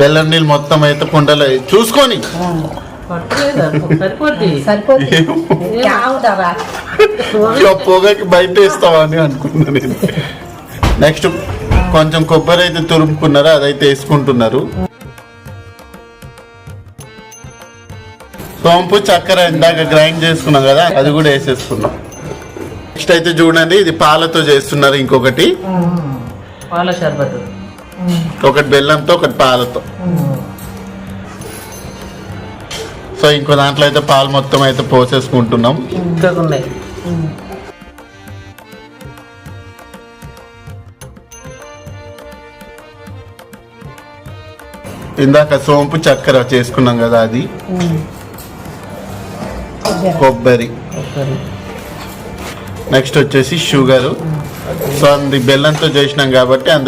బెల్లం నీళ్ళు మొత్తం అయితే కుండలో చూసుకొని. పొగకి బయట వేస్తావా అని అనుకున్నా నేను. నెక్స్ట్ కొంచెం కొబ్బరి అయితే తురుముకున్నారు అదైతే వేసుకుంటున్నారు. సోంపు చక్కెర ఇందాక గ్రైండ్ చేసుకున్నాం కదా అది కూడా వేసేసుకున్నాం. నెక్స్ట్ అయితే చూడండి ఇది పాలతో చేస్తున్నారు ఇంకొకటి. పాల షర్బత్. ఒకటి బెల్లంతో ఒకటి పాలతో. సో ఇంకో దాంట్లో అయితే పాలు మొత్తం అయితే పోసేసుకుంటున్నాం. ఇంకా ఉన్నాయి ఇందాక సోంపు చక్కెర చేసుకున్నాం కదా అది. కొబ్బరి. నెక్స్ట్ వచ్చేసి షుగర్. సో అది బెల్లంతో చేసినాం కాబట్టి అందులో